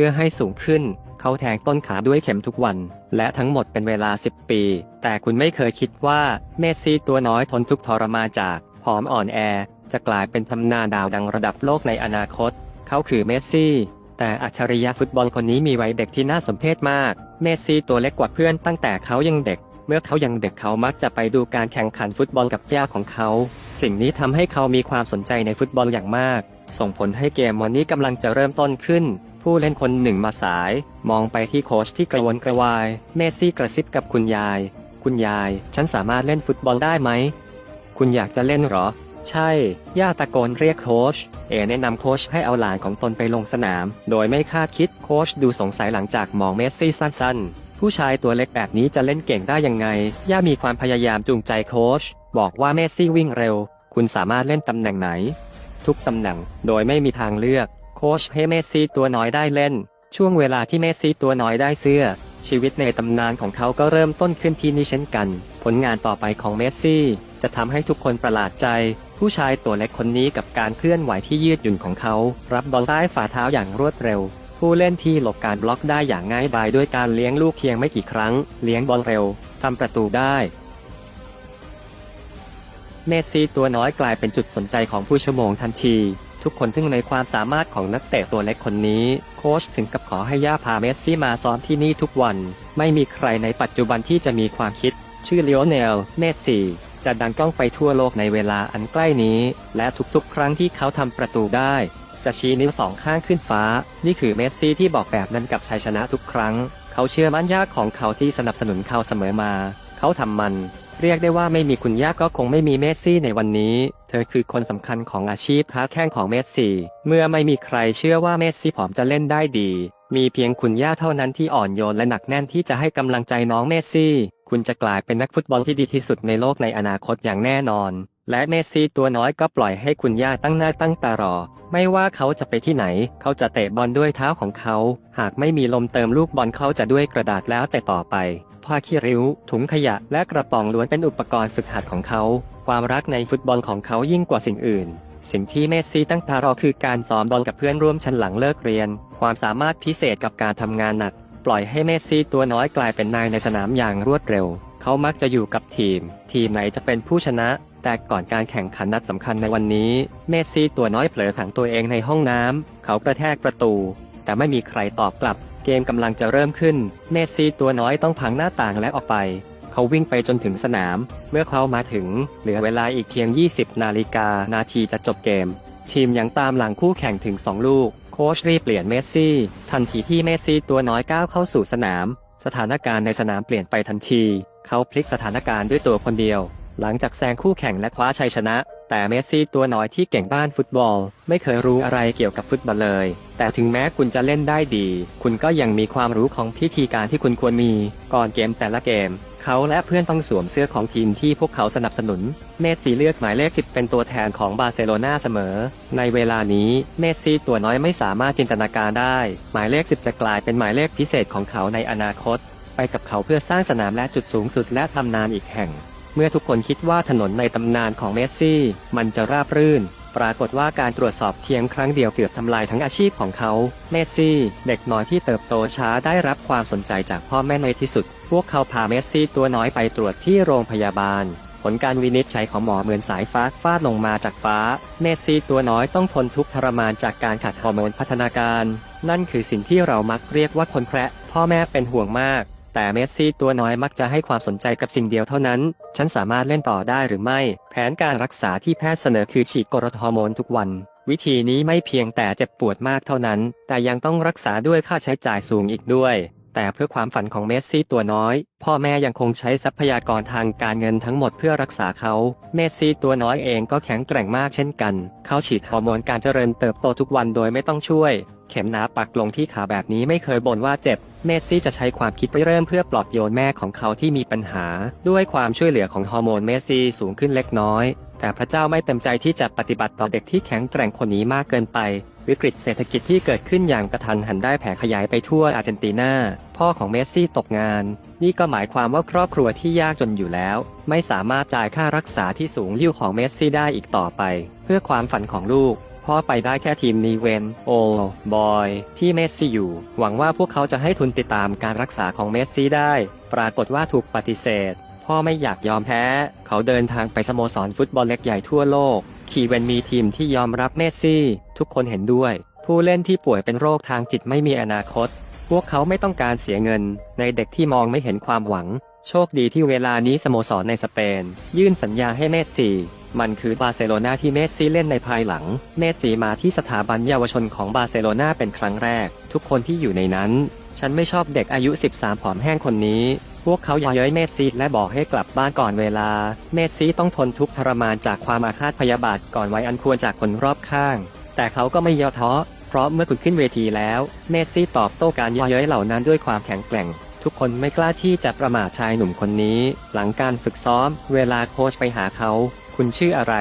พื่อให้สูงขึ้น เขาแทงต้นขาด้วยเข็มทุกวัน และทั้งหมดเป็นเวลา 10 ปี แต่คุณไม่เคยคิดว่าเมสซี่ตัวน้อยทนทุกทรมานจากผอมอ่อนแอ จะกลายเป็นตำนานดาวดังระดับโลกในอนาคต เขาคือเมสซี่ แต่อัจฉริยะฟุตบอลคนนี้มีวัยเด็กที่น่าสมเพชมาก เมสซี่ตัวเล็กกว่าเพื่อนตั้งแต่เขายังเด็กเมื่อเขายังเด็กเขามักจะไปดูการแข่งขันฟุตบอลกับย่าของเขา สิ่งนี้ทำให้เขามีความสนใจในฟุตบอลอย่างมาก ส่งผลให้เกมวันนี้กำลังจะเริ่มต้นขึ้น ผู้เล่นคนหนึ่งมาสาย มองไปที่โค้ชที่กระวนกระวาย เมสซี่กระซิบกับคุณยาย คุณยาย ฉันสามารถเล่นฟุตบอลได้ไหม คุณอยากจะเล่นเหรอ ใช่ ย่าตะโกนเรียกโค้ช เอแนะนำโค้ชให้เอาหลานของตนไปลงสนาม โดยไม่คาดคิดโค้ชดูสงสัยหลังจากมองเมสซี่สั้นๆผู้ชายตัวเล็กแบบนี้จะเล่นเก่งได้ยังไง ย่ามีความพยายามจูงใจโค้ช บอกว่าเมสซี่วิ่งเร็ว คุณสามารถเล่นตำแหน่งไหน ทุกตำแหน่ง โดยไม่มีทางเลือก โค้ชให้เมสซี่ตัวน้อยได้เล่น ช่วงเวลาที่เมสซี่ตัวน้อยได้เสื้อ ชีวิตในตำนานของเขาก็เริ่มต้นขึ้นที่นี่เช่นกัน ผลงานต่อไปของเมสซี่ จะทำให้ทุกคนประหลาดใจ ผู้ชายตัวเล็กคนนี้กับการเคลื่อนไหวที่ยืดหยุ่นของเขา รับบอลใต้ฝ่าเท้าอย่างรวดเร็ว ผู้เล่นที่หลบการบล็อกได้อย่างง่ายดายด้วยการเลี้ยงลูกเพียงไม่กี่ครั้ง เลี้ยงบอลเร็วทำประตูได้เมสซี่ตัวน้อยกลายเป็นจุดสนใจของผู้ชั่วโมงทันที ทุกคนทึ่งในความสามารถของนักเตะตัวเล็กคนนี้ โค้ชถึงกับขอให้ย่าพาเมสซี่มาซ้อมที่นี่ทุกวัน ไม่มีใครในปัจจุบันที่จะมีความคิด ชื่อเลโอเนล เมสซี่จะดังกล้องไปทั่วโลกในเวลาอันใกล้นี้ และทุกๆ ครั้งที่เขาทำประตูได้ จะชี้นิ้วสองข้างขึ้นฟ้า นี่คือเมสซี่ที่บอกแบบนั้นกับชัยชนะทุกครั้ง เขาเชื่อมั่นย่าของเขาที่สนับสนุนเขาเสมอมา เขาทำมัน เรียกได้ว่าไม่มีคุณย่าก็คงไม่มีเมสซี่ในวันนี้ เธอคือคนสำคัญของอาชีพค้าแข่งของเมสซี่ เมื่อไม่มีใครเชื่อว่าเมสซี่ผอมจะเล่นได้ดี มีเพียงคุณย่าเท่านั้นที่อ่อนโยนและหนักแน่นที่จะให้กำลังใจน้องเมสซี่ คุณจะกลายเป็นนักฟุตบอลที่ดีที่สุดในโลกในอนาคตอย่างแน่นอน และเมสซี่ตัวน้อยก็ปล่อยให้คุณย่าตั้งหน้าตั้งตารอ ไม่ว่าเขาจะไปที่ไหน เขาจะเตะบอลด้วยเท้าของเขา หากไม่มีลมเติมลูกบอลเขาจะด้วยกระดาษแล้วแต่ต่อไป ผ้าขี้ริ้ว ถุงขยะ และกระป๋องล้วนเป็นอุปกรณ์ฝึกหัดของเขา ความรักในฟุตบอลของเขายิ่งกว่าสิ่งอื่น สิ่งที่เมสซี่ตั้งตารอคือการซ้อมบอลกับเพื่อนร่วมชั้นหลังเลิกเรียน ความสามารถพิเศษกับการทำงานหนัก ปล่อยให้เมสซี่ตัวน้อยกลายเป็นนายในสนามอย่างรวดเร็ว เขามักจะอยู่กับทีม ทีมไหนจะเป็นผู้ชนะ แต่ก่อนการแข่งขันนัดสำคัญในวันนี้ เมสซี่ตัวน้อยเผลอขังตัวเองในห้องน้ำเขากระแทกประตู แต่ไม่มีใครตอบกลับ เกมกำลังจะเริ่มขึ้นเมสซี่ตัวน้อยต้องพังหน้าต่างและออกไป เขาวิ่งไปจนถึงสนาม เมื่อเขามาถึง เหลือเวลาอีกเพียง 20 นาฬิกานาทีจะจบเกม ทีมยังตามหลังคู่แข่งถึง 2 ลูก โค้ชรีบเปลี่ยนเมสซี่ ทันทีที่เมสซี่ตัวน้อยก้าวเข้าสู่สนาม สถานการณ์ในสนามเปลี่ยนไปทันที เขาพลิกสถานการณ์ด้วยตัวคนเดียว หลังจากแซงคู่แข่งและคว้าชัยชนะ แต่เมสซี่ตัวน้อยที่เก่งบ้านฟุตบอล ไม่เคยรู้อะไรเกี่ยวกับฟุตบอลเลย แต่ถึงแม้คุณจะเล่นได้ดี คุณก็ยังมีความรู้ของพิธีการที่คุณควรมี ก่อนเกมแต่ละเกม เขาและเพื่อนต้องสวมเสื้อของทีมที่พวกเขาสนับสนุน เมสซี่เลือกหมายเลข 10 เป็นตัวแทนของบาร์เซโลนาเสมอ ในเวลานี้เมสซี่ตัวน้อยไม่สามารถจินตนาการได้ หมายเลข 10 จะกลายเป็นหมายเลขพิเศษของเขาในอนาคต ไปกับเขาเพื่อสร้างสนามและจุดสูงสุดและตำนานอีกแห่ง เมื่อทุกคนคิดว่าถนนในตำนานของเมสซี่ มันจะราบรื่น ปรากฏว่าการตรวจสอบเพียงครั้งเดียวเกือบทำลายทั้งอาชีพของเขา เมสซี่ เด็กน้อยที่เติบโตช้าได้รับความสนใจจากพ่อแม่ในที่สุด พวกเขาพาเมสซี่ตัวน้อยไปตรวจที่โรงพยาบาล ผลการวินิจฉัยของหมอเหมือนสายฟ้าฟาดลงมาจากฟ้า เมสซี่ตัวน้อยต้องทนทุกข์ทรมานจากการขาดฮอร์โมนพัฒนาการ นั่นคือสิ่งที่เรามักเรียกว่าคนแคระพ่อแม่เป็นห่วงมาก แต่เมสซี่ตัวน้อยมักจะให้ความสนใจกับสิ่งเดียวเท่านั้น ฉันสามารถเล่นต่อได้หรือไม่ แผนการรักษาที่แพทย์เสนอคือฉีดกรดฮอร์โมนทุกวัน วิธีนี้ไม่เพียงแต่เจ็บปวดมากเท่านั้น แต่ยังต้องรักษาด้วยค่าใช้จ่ายสูงอีกด้วย แต่เพื่อความฝันของเมสซี่ตัวน้อย พ่อแม่ยังคงใช้ทรัพยากรทางการเงินทั้งหมดเพื่อรักษาเขา เมสซี่ตัวน้อยเองก็แข็งแกร่งมากเช่นกัน เขาฉีดฮอร์โมนการเจริญเติบโตทุกวันโดยไม่ต้องช่วย เข็มหนาปักลงที่ขาแบบนี้ไม่เคยบ่นว่าเจ็บ เมสซี่จะใช้ความคิดไปเริ่มเพื่อปลอบโยนแม่ของเขาที่มีปัญหา ด้วยความช่วยเหลือของฮอร์โมนเมสซี่สูงขึ้นเล็กน้อย แต่พระเจ้าไม่เต็มใจที่จะปฏิบัติต่อเด็กที่แข็งแกร่งคนนี้มากเกินไป วิกฤตเศรษฐกิจที่เกิดขึ้นอย่างกระทันหันได้แผ่ขยายไปทั่วอาร์เจนตินา พ่อของเมสซี่ตกงาน นี่ก็หมายความว่าครอบครัวที่ยากจนอยู่แล้ว ไม่สามารถจ่ายค่ารักษาที่สูงยิ่วของเมสซี่ได้อีกต่อไป เพื่อความฝันของลูก พ่อไปได้แค่ทีมนีเวนโอบอยที่เมสซี่อยู่ หวังว่าพวกเขาจะให้ทุนติดตามการรักษาของเมสซี่ได้ ปรากฏว่าถูกปฏิเสธ พ่อไม่อยากยอมแพ้ เขาเดินทางไปสโมสรฟุตบอลเล็กใหญ่ทั่วโลก คีเวนมีทีมที่ยอมรับเมสซี่ ทุกคนเห็นด้วย ผู้เล่นที่ป่วยเป็นโรคทางจิตไม่มีอนาคต พวกเขาไม่ต้องการเสียเงิน ในเด็กที่มองไม่เห็นความหวัง โชคดีที่เวลานี้สโมสรในสเปน ยื่นสัญญาให้เมสซี่ มันคือบาร์เซโลนาที่เมสซี่เล่นในภายหลัง เมสซี่มาที่สถาบันเยาวชนของบาร์เซโลนาเป็นครั้งแรก ทุกคนที่อยู่ในนั้น ฉันไม่ชอบเด็กอายุ 13 ผอมแห้งคนนี้ พวกเขาย่าเย้ยเมสซี่และบอกให้กลับบ้านก่อนเวลา เมสซี่ต้องทนทุกข์ทรมานจากความอาฆาตพยาบาทก่อนไว้อันควรจากคนรอบข้าง แต่เขาก็ไม่ย่อท้อ เพราะเมื่อคุณขึ้นเวทีแล้ว เมสซี่ตอบโต้การย่าเย้ยเหล่านั้นด้วยความแข็งแกร่งทุกคนไม่กล้าที่จะประมาทชายหนุ่มคนนี้ หลังการฝึกซ้อม เวลาโค้ชไปหาเขา คุณชื่ออะไร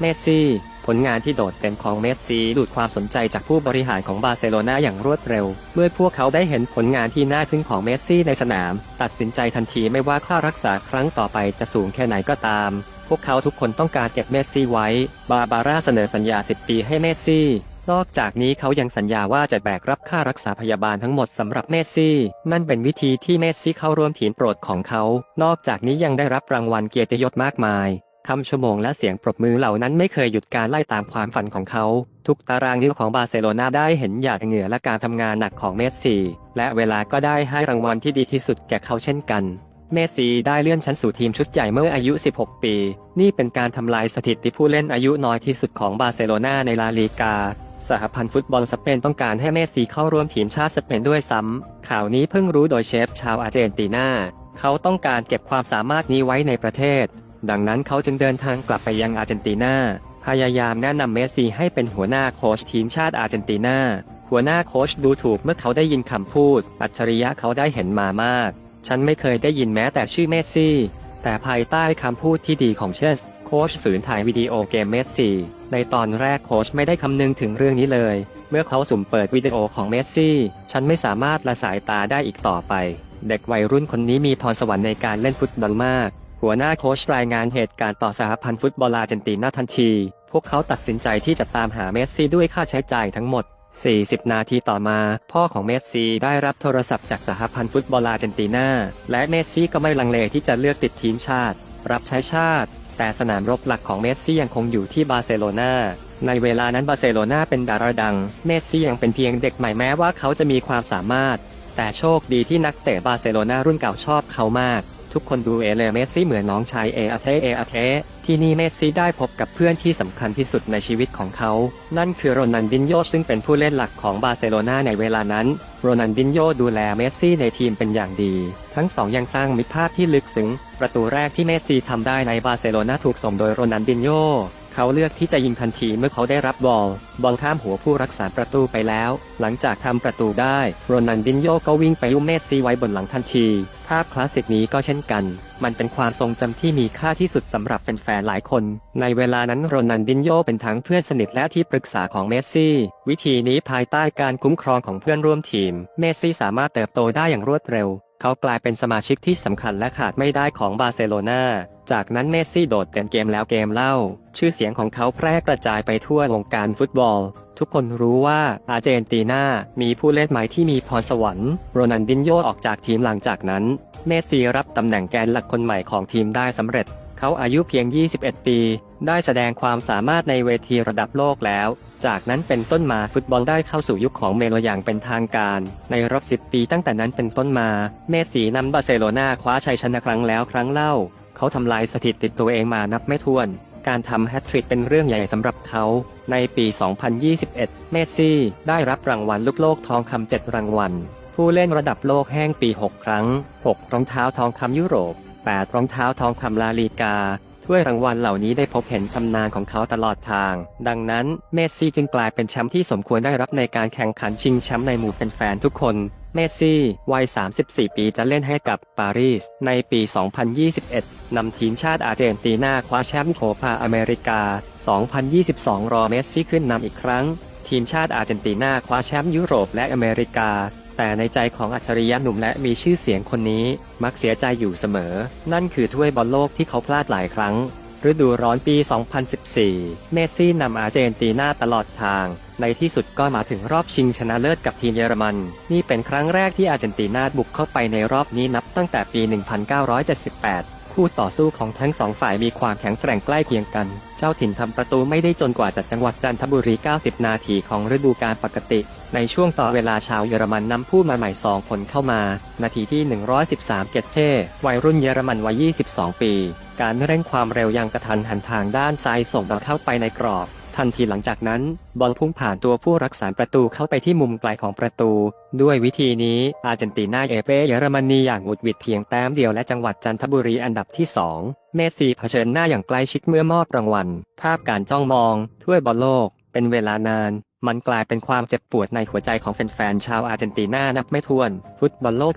เมสซี่ ผลงานที่โดดเด่นของเมสซี่ดูดความสนใจจากผู้บริหารของบาร์เซโลนาอย่างรวดเร็ว เมื่อพวกเขาได้เห็นผลงานที่น่าทึ่งของเมสซี่ในสนาม ตัดสินใจทันทีไม่ว่าค่ารักษาครั้งต่อไปจะสูงแค่ไหนก็ตาม พวกเขาทุกคนต้องการเก็บเมสซี่ไว้ บาบาร่าเสนอสัญญา 10 ปีให้เมสซี่นอกจากนี้เขายังสัญญาว่าจะแบกรับค่ารักษาพยาบาลทั้งหมดสำหรับเมสซี่ นั่นเป็นวิธีที่เมสซี่เข้าร่วมทีมโปรดของเขา นอกจากนี้ยังได้รับรางวัลเกียรติยศมากมาย คำชั่วโมงและเสียงปรบมือเหล่านั้นไม่เคยหยุดการไล่ตามความฝันของเขา ทุกตารางนิ้วของบาร์เซโลนาได้เห็นหยาดเหงื่อและการทำงานหนักของเมสซี่และเวลาก็ได้ให้รางวัลที่ดีที่สุดแก่เขาเช่นกัน เมสซี่ได้เลื่อนชั้นสู่ทีมชุดใหญ่เมื่ออายุ 16 ปี นี่เป็นการทำลายสถิติผู้เล่นอายุน้อยที่สุดของบาร์เซโลนาในลาลีกาสหพันธ์ฟุตบอลสเปนต้องการให้เมสซี่เข้าร่วมทีมชาติสเปนด้วยซ้ำ ข่าวนี้เพิ่งรู้โดยเชฟชาวอาร์เจนตินา เขาต้องการเก็บความสามารถนี้ไว้ในประเทศ ดังนั้นเขาจึงเดินทางกลับไปยังอาร์เจนตินา พยายามแนะนำเมสซี่ให้เป็นหัวหน้าโค้ชทีมชาติอาร์เจนตินา หัวหน้าโค้ชดูถูกเมื่อเขาได้ยินคำพูด อัจฉริยะเขาได้เห็นมามาก ฉันไม่เคยได้ยินแม้แต่ชื่อเมสซี่ แต่ภายใต้คำพูดที่ดีของเชฟโค้ชฝืนถ่ายวิดีโอเกมเมสซี่ ในตอนแรกโค้ชไม่ได้คำนึงถึงเรื่องนี้เลย เมื่อเขาสุ่มเปิดวิดีโอของเมสซี่ ฉันไม่สามารถละสายตาได้อีกต่อไป เด็กวัยรุ่นคนนี้มีพรสวรรค์ในการเล่นฟุตบอลมาก หัวหน้าโค้ชรายงานเหตุการณ์ต่อสหพันธ์ฟุตบอลอาร์เจนตินาทันที พวกเขาตัดสินใจที่จะตามหาเมสซี่ด้วยค่าใช้จ่ายทั้งหมด 40 นาทีต่อมา พ่อของเมสซี่ได้รับโทรศัพท์จากสหพันธ์ฟุตบอลอาร์เจนตินาและเมสซี่ก็ไม่ลังเลที่จะเลือกติดทีมชาติ รับใช้ชาติ แต่สนามรบหลักของเมสซี่ยังคงอยู่ที่บาร์เซโลนาในเวลานั้นบาร์เซโลนาเป็นดาราดัง เมสซี่ยังเป็นเพียงเด็กใหม่แม้ว่าเขาจะมีความสามารถ แต่โชคดีที่นักเตะบาร์เซโลนารุ่นเก่าชอบเขามาก ทุกคนดูเอเลเมสซี่เหมือนน้องชายเออาเทเออาเทที่นี่เมสซี่ได้พบกับเพื่อนที่สำคัญที่สุดในชีวิตของเขา นั่นคือโรนันดินโยซึ่งเป็นผู้เล่นหลักของบาร์เซโลนาในเวลานั้น โรนันดินโยดูแลเมสซี่ในทีมเป็นอย่างดี ทั้งสองยังสร้างมิตรภาพที่ลึกซึ้ง ประตูแรกที่เมสซี่ทำได้ในบาร์เซโลนาถูกส่งโดยโรนันดินโย เขาเลือกที่จะยิงทันทีเมื่อเขาได้รับบอล บอลข้ามหัวผู้รักษาประตูไปแล้ว หลังจากทำประตูได้ โรนันดินโยก็วิ่งไปลุ่มเมสซี่ไว้บนหลังทันที ภาพคลาสสิกนี้ก็เช่นกัน มันเป็นความทรงจำที่มีค่าที่สุดสำหรับแฟนๆหลายคน ในเวลานั้นโรนันดินโยเป็นทั้งเพื่อนสนิทและที่ปรึกษาของเมสซี่ วิธีนี้ภายใต้การคุ้มครองของเพื่อนร่วมทีม เมสซี่สามารถเติบโตได้อย่างรวดเร็ว เขากลายเป็นสมาชิกที่สำคัญและขาดไม่ได้ของบาร์เซโลนา จากนั้นเมสซี่โดดเด่นเกมแล้วเกมเล่า ชื่อเสียงของเขาแพร่กระจายไปทั่ววงการฟุตบอล ทุกคนรู้ว่าอาร์เจนตินา มีผู้เล่นใหม่ที่มีพรสวรรค์ โรนันดินโยออกจากทีมหลังจากนั้น เมสซี่รับตำแหน่งแกนหลักคนใหม่ของทีมได้สำเร็จ เขาอายุเพียง 21 ปี ได้แสดงความสามารถในเวทีระดับโลกแล้วจากนั้นเป็นต้นมาฟุตบอลได้เข้าสู่ยุคของเมโลอย่างเป็นทางการ ในรอบ 10 ปีตั้งแต่นั้นเป็นต้นมา เมสซี่นำบาร์เซโลนาคว้าชัยชนะครั้งแล้วครั้งเล่า เขาทำลายสถิติตัวเองมานับไม่ถ้วน การทำแฮตทริกเป็นเรื่องใหญ่สำหรับเขา ในปี 2021 เมสซี่ ได้รับรางวัลลูกโลกทองคำ7รางวัล ผู้เล่นระดับโลกแห้งปี 6 ครั้ง 6 รองเท้าทองคำยุโรป 8 รองเท้าทองคำลาลีกาถ้วยรางวัลเหล่านี้ได้พบเห็นตำนานของเขาตลอดทาง ดังนั้นเมสซี่จึงกลายเป็นแชมป์ที่สมควรได้รับในการแข่งขันชิงแชมป์ในหมู่แฟนๆทุกคน เมสซี่ วัย 34 ปีจะเล่นให้กับปารีส ในปี 2021 นำทีมชาติอาร์เจนตินาคว้าแชมป์โคปาอเมริกา 2022 รอเมสซี่ขึ้นนำอีกครั้ง ทีมชาติอาร์เจนตินาคว้าแชมป์ยุโรปและอเมริกาแต่ในใจของอัจฉริยะหนุ่มและมีชื่อเสียงคนนี้ มักเสียใจอยู่เสมอ นั่นคือถ้วยบอลโลกที่เขาพลาดหลายครั้ง ฤดูร้อนปี 2014 เมสซี่นำอาร์เจนตินาตลอดทาง ในที่สุดก็มาถึงรอบชิงชนะเลิศกับทีมเยอรมัน นี่เป็นครั้งแรกที่อาร์เจนตินาบุกเข้าไปในรอบนี้นับตั้งแต่ปี 1978 คู่ต่อสู้ของทั้งสองฝ่ายมีความแข็งแกร่งใกล้เคียงกัน เจ้าถิ่นทำประตูไม่ได้จนกว่าจากจังหวัดจันทบุรี 90 นาทีของฤดูกาลปกติ ในช่วงต่อเวลาชาวเยอรมันนำผู้มาใหม่ 2 คนเข้ามา นาทีที่ 113 เกตเซ่วัยรุ่นเยอรมันวัย 22 ปี การเร่งความเร็วยังกระทันหันทางด้านซ้ายส่งบอลเข้าไปในกรอบ ทันทีหลังจากนั้น บอลพุ่งผ่านตัวผู้รักษาประตูเข้าไปที่มุมไกลของประตู ด้วยวิธีนี้อาร์เจนตินาเอเปเยอรมนีอย่างหวุดหวิดเพียงแต้มเดียวและจังหวัดจันทบุรีอันดับที่ 2 เมสซี่เผชิญหน้าอย่างใกล้ชิดเมื่อมอบรางวัล ภาพการจ้องมองถ้วยบอลโลก เป็นเวลานานมันกลายเป็นความเจ็บปวดในหัวใจของแฟนๆ ชาวอาร์เจนตินานับไม่ถ้วน ฟุตบอลโลก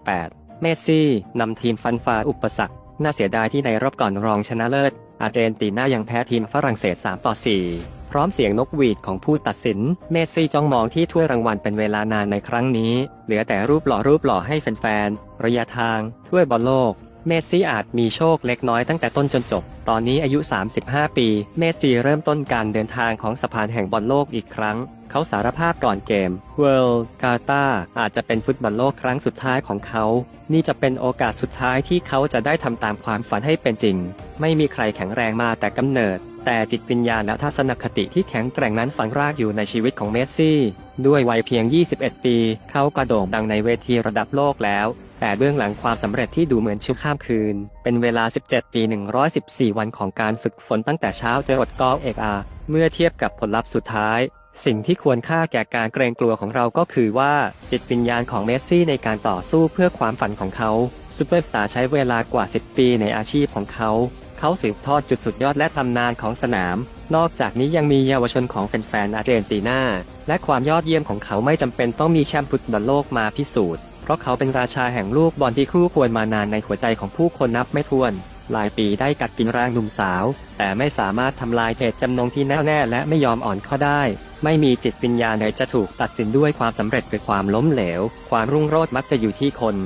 2018 เมสซี่นำทีมฟันฝ่าอุปสรรค น่าเสียดายที่ในรอบก่อนรองชนะเลิศ อาร์เจนตินายังแพ้ทีมฝรั่งเศส 3 ต่อ 4 พร้อมเสียงนกหวีดของผู้ตัดสิน เมสซี่จ้องมองที่ถ้วยรางวัลเป็นเวลานานในครั้งนี้ เหลือแต่รูปหล่อรูปหล่อให้แฟนๆ ระยะทาง ถ้วยบอลโลก เมสซี่อาจมีโชคเล็กน้อยตั้งแต่ต้นจนจบ ตอนนี้อายุ 35 ปี เมสซี่เริ่มต้นการเดินทางของสะพานแห่งบอลโลกอีกครั้ง เขาสารภาพก่อนเกม World กาตาอาจจะเป็นฟุตบอลโลกครั้งสุดท้ายของเขา นี่จะเป็นโอกาสสุดท้ายที่เขาจะได้ทำตามความฝันให้เป็นจริง ไม่มีใครแข็งแรงมาแต่กำเนิด แต่จิตวิญญาณและทัศนคติที่แข็งแกร่งนั้นฝังรากอยู่ในชีวิตของเมสซี่ ด้วยวัยเพียง 21 ปี เขากระโด่งดังในเวทีระดับโลกแล้ว แต่เบื้องหลังความสำเร็จที่ดูเหมือนชั่วข้ามคืน เป็นเวลา 17 ปี 114 วันของการฝึกฝนตั้งแต่เช้าจรดกอล์ฟเอกอาเมื่อเทียบกับผลลัพธ์สุดท้าย สิ่งที่ควรค่าแก่การเกรงกลัวของเราก็คือว่า จิตวิญญาณของเมสซี่ในการต่อสู้เพื่อความฝันของเขาซูเปอร์สตาร์ใช้เวลากว่า 10 ปีในอาชีพของเขาเขาสืบทอดจุดสุดยอดและตำนานของสนาม นอกจากนี้ยังมีเยาวชนของแฟนๆอาร์เจนตินา และความยอดเยี่ยมของเขาไม่จำเป็นต้องมีแชมป์ฟุตบอลโลกมาพิสูจน์ เพราะเขาเป็นราชาแห่งลูกบอลที่คู่ควรมานานในหัวใจของผู้คนนับไม่ถ้วนหลายปีได้กัดกินร่างหนุ่มสาว แต่ไม่สามารถทำลายเจตจำนงที่แน่วแน่และไม่ยอมอ่อนข้อได้ ไม่มีจิตวิญญาณใดจะถูกตัดสินด้วยความสำเร็จหรือความล้มเหลว ความรุ่งโรจน์มักจะอยู่ที่คน